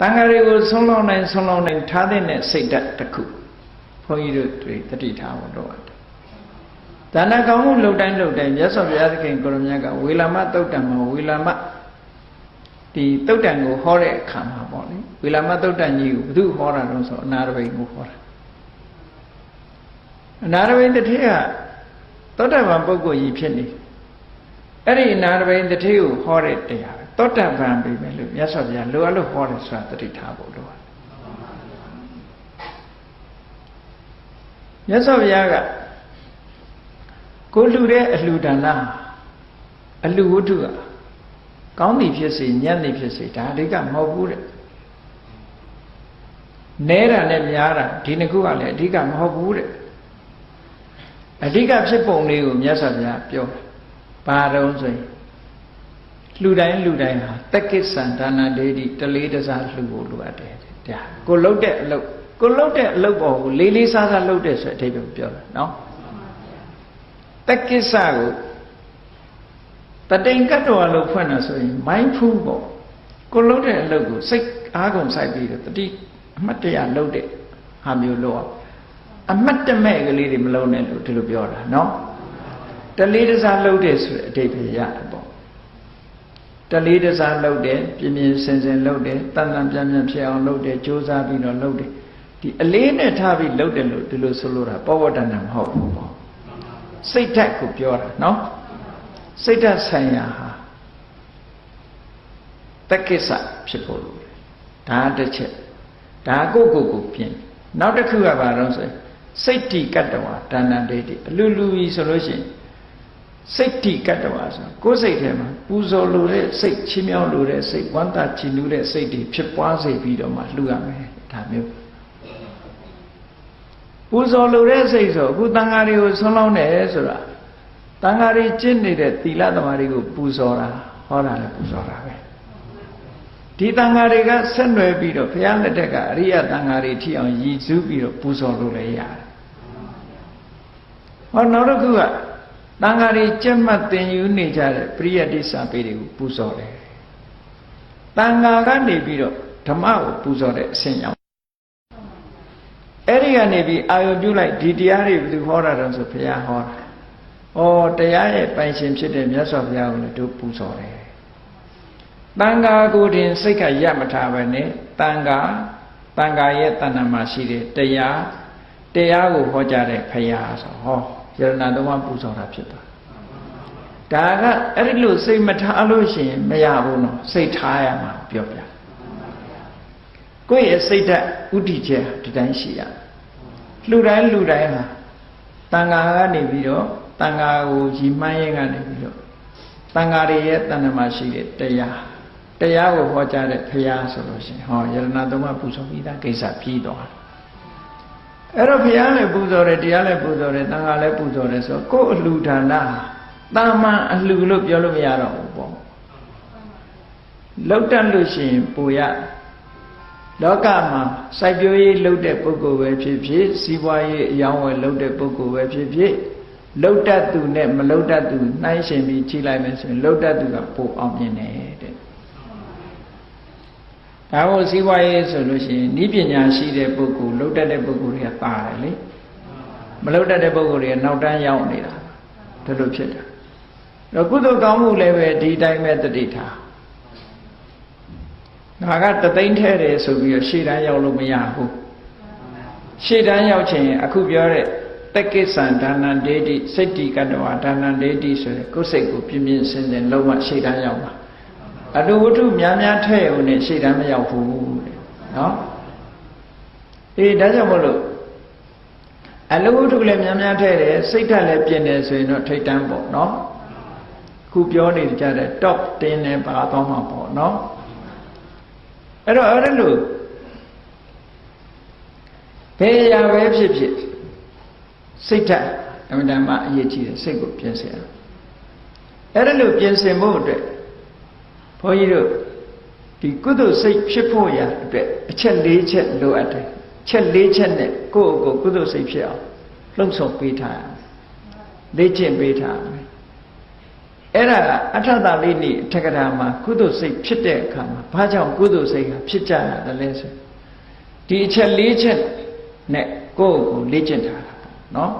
တန်ဃာတွေကိုဆုံးလောင်းနိုင်ဆုံးလောင်းနိုင်ထားတဲ့စိတ်ဓာတ်တစ်ခုဘုန်းကြီးတို့တွေတတိထားဖို့တော့တယ်ဒါနကောင်းမှုလှုပ်တိုင်းလှုပ်တိုင်းမြတ်စွာဘုရားသခင်ကိုရမြတ်ကဝေလာမတုတ်တံမှာဝေလာမဒီတုတ်တံကိုဟောတဲ့အခါမှာပေါ့လေဝေလာမတုတ်တံကြီးကိုဘု து ဟောတာတော့ဆိုအနာရဘိန်ကိုဟောတာအနာရဘိန်တစ်ထည့်ကသောတာပန်ပုဂ္ဂိုလ်ကြီးဖြစ်နေအဲ့ဒီအနာရဘိန်တစ်ထည့်ကိုဟောတဲ့တရားပဲ သောတာပန်ပြီပဲလို့မြတ်စွာဘုရားလိုအပ်လို့ဟောတယ်ဆိုတာတတိထားဖို့လိုတယ်မြတ်စွာဘုရားကကိုလှူတဲ့အလှူဒါနအလှူဝတ္ထုကကောင်းသည်ဖြစ်စေညံ့သည်ဖြစ်စေဒါအဓိကမဟုတ်ဘူးတဲ့နဲတာနဲ့များတာဒီနှစ်ခုကလည်းအဓိကမဟုတ်ဘူးတဲ့အဓိကဖြစ်ပုံလေးကိုမြတ်စွာဘုရားပြောတယ်ဘာတုံးဆိုရင် လှူတိုင်းလှူတိုင်းဟာတက္ကိစ္ဆန္ဒနာဒေတိတလေးတစားလှူဖို့လိုအပ်တယ်တဲ့ကိုလှုပ်တဲ့အလုပ်ကိုလှုပ်တဲ့အလုပ်ပေါ်ကိုလေးလေးစားစားလှုပ်တဲ့ဆိုအဓိပ္ပာယ်ပြောတာနော်တက္ကိစ္စကိုတတိန်ကတ္တဝါလို့ဖွင့်တာဆိုရင် mindful ပေါ့ကိုလှုပ်တဲ့အလုပ်ကိုစိတ်အားကုန်စိုက်ပြီးတော့တတိအမှတ်တရလှုပ်တဲ့ဟာမျိုးလို့အမှတ်တမဲ့ကလေးတွေမလုံးနဲ့လို့ဒီလိုပြောတာနော်တလေးတစားလှုပ်တဲ့ဆိုတဲ့အဓိပ္ပာယ်ရတယ်ပေါ့ တလေးတစားလှုပ်တယ်ပြင်းပြင်းစင်စင်လှုပ်တယ်တန်တန်ပြန်ပြန်ဖြစ်အောင်လှုပ်တယ်ကြိုးစားပြီးတော့လှုပ်တယ်ဒီအလေးနဲ့ထားပြီးလှုပ်တယ်လို့ဒီလိုဆိုလိုတာပဝတ္တနာမဟုတ်ဘူးပေါ့စိတ်ဓာတ်ကိုပြောတာနော်စိတ်ဓာတ်ဆိုင်ရာဟာတက္ကိစ္စဖြစ်ဖို့လိုတယ်ဒါတစ်ချက်ဒါကိုကိုကိုပြင်နောက်တစ်ခုကဘာလို့ဆိုရင်စိတ်တိကတ္တဝါဒါနတေတိအလူလူကြီးဆိုလို့ရှိရင် စိတ်တိကတ္တဝါဆိုကိုယ်စိတ်ထဲမှာပူဇော်လိုတဲ့စိတ်ချင်းမြောင်းလိုတဲ့စိတ်ဝမ်းသာချီနူးတဲ့စိတ်တွေဖြစ်ပွားစေပြီးတော့မှလှူရမယ်ဒါမျိုးပူဇော်လိုတဲ့စိတ်ဆိုအခုတန်ဃာတွေကိုဆွလောင်းတယ်ဆိုတာတန်ဃာတွေကျင့်နေတဲ့သီလသမားတွေကိုပူဇော်တာဟောတာလည်းပူဇော်တာပဲဒီတန်ဃာတွေကဆက်နွယ်ပြီးတော့ဘုရားလက်ထက်ကအရိယတန်ဃာတွေထိအောင်ရည်စူးပြီးတော့ပူဇော်လို့လည်းရတယ်ဟောနောက်တစ်ခုက တန်ဃာတွေကြက်မှတ်သင်ယူနေကြတဲ့ပရိယတ္တိစာပေတွေကိုပူဇော်တယ်တန်ဃာကနေပြီးတော့ဓမ္မကိုပူဇော်တဲ့အဆင့်ရောက်အဲ့ဒီကနေပြီးအာယုပြုလိုက်ဒီတရားတွေဘယ်သူဟောတာတော့ဆိုဘုရားဟောတာ။ဩတရားရဲ့ပိုင်ရှင်ဖြစ်တဲ့မြတ်စွာဘုရားကိုလည်းတို့ပူဇော်တယ်။တန်ဃာကိုတင်စိတ်ကရမထားပဲနဲ့တန်ဃာတန်ဃာရဲ့တဏ္ဍာမှာရှိတဲ့တရားတရားကိုဟောကြားတဲ့ဘုရားဆိုဟော ယရဏသုံးပါးပူဇော်တာဖြစ်သွား။ဒါကအဲ့ဒီလိုစိတ်မထားလို့ရှိရင်မရဘူးနော်စိတ်ထားရမှာပြောပြ။ကိုယ့်ရဲ့စိတ်ဓာတ်ဥတည်ချက်ဒီတိုင်းရှိရ။လှူတိုင်းလှူတိုင်းဟာတန်ဃာကနေပြီးတော့တန်ဃာကိုကြီးမှန်းရင်ကနေပြီးတော့တန်ဃာတွေရဲ့တဏ္ဍမှာရှိတဲ့တရားတရားကိုဟောကြားတဲ့ဖရာဆိုလို့ရှိရင်ဟောယရဏသုံးပါးပူဇော်ပြီးသားကိစ္စပြီးသွား အဲ့တော့ဖရာလည်းပူဇော်တယ်တရားလည်းပူဇော်တယ်တန်ဃာလည်းပူဇော်တယ်ဆိုကိုယ်အလှူဒါနတာမန်အလှူလို့ပြောလို့မရတော့ဘူးပေါ့လောက်တတ်လို့ရှိရင်ပူရလောကမှာစိုက်ပျိုးရေးလုပ်တဲ့ပုဂ္ဂိုလ်ပဲဖြစ်ဖြစ်စီးပွားရေးအယောင်းဝယ်လုပ်တဲ့ပုဂ္ဂိုလ်ပဲဖြစ်ဖြစ်လှုပ်တတ်သူနဲ့မလှုပ်တတ်သူနှိုင်းရှင်ပြီးချိန်လိုက်မယ်ဆိုရင်လှုပ်တတ်သူကပိုအောင်မြင်တယ်တဲ့ ဒါကိုစီးပွားရေးဆိုလို့ရှိရင်ဤပညာရှိတဲ့ပုဂ္ဂိုလ်လှုပ်တတ်တဲ့ပုဂ္ဂိုလ်တွေကပါတယ်လေမလှုပ်တတ်တဲ့ပုဂ္ဂိုလ်တွေကနောက်တန်းရောက်နေတာဒါလိုဖြစ်တာတော့ကုသိုလ်ကောင်းမှုလည်းပဲဒီတိုင်းပဲတတိထားငါကတသိန်းထဲတယ်ဆိုပြီးတော့ရှေ့တန်းရောက်လို့မရဘူးရှေ့တန်းရောက်ခြင်းအခုပြောတဲ့တက္ကိစ္ဆံဒါနံဒေတိစိတ်တိကတ္တဝါဒါနံဒေတိဆိုတဲ့ကိုယ်စိတ်ကိုပြင်းပြင်းစင်စင်လုံးဝရှေ့တန်းရောက်ပါ အတုဝတ္ထုများများထဲ့ရုံနဲ့ရှေ့တန်းမရောက်ဘူးတဲ့နော်အေးဒါကြောင့်မလို့အလုဝတ္ထုလည်းများများထဲ့တယ်စိတ်ဓာတ်လည်းပြင်းတယ်ဆိုရင်တော့ထိတ်တန်းပေါ့နော်ခုပြောနေကြတဲ့ top တင်းနဲ့ပါသွားမှာပေါ့နော်အဲ့တော့အဲ့လိုဘယ်ရာပဲဖြစ်ဖြစ်စိတ်ဓာတ်အမှန်တမ်းအရေးကြီးတယ်စိတ်ကိုပြင်ဆင်ရအဲ့ဒါလို့ပြင်ဆင်ဖို့အတွက် ဘုန်းကြီးတို့ဒီကုသိုလ်စိတ်ဖြစ်ဖို့ရအတွက်အချက်၄ချက်လိုအပ်တယ်ချက်၄ချက်နဲ့ကိုယ့်ကိုယ်ကုသိုလ်စိတ်ဖြစ်အောင်လှုံ့ဆော်ပေးထားရမယ်လေ့ကျင့်ပေးထားရမယ်အဲ့ဒါအထတလေးနေအထက်ကရာမှာကုသိုလ်စိတ်ဖြစ်တဲ့အခါမှာဘာကြောင့်ကုသိုလ်စိတ်ကဖြစ်ကြရတယ်လဲဆိုဒီအချက်၄ချက်နဲ့ကိုယ့်ကိုယ်လေ့ကျင့်ထားတာပေါ့နော်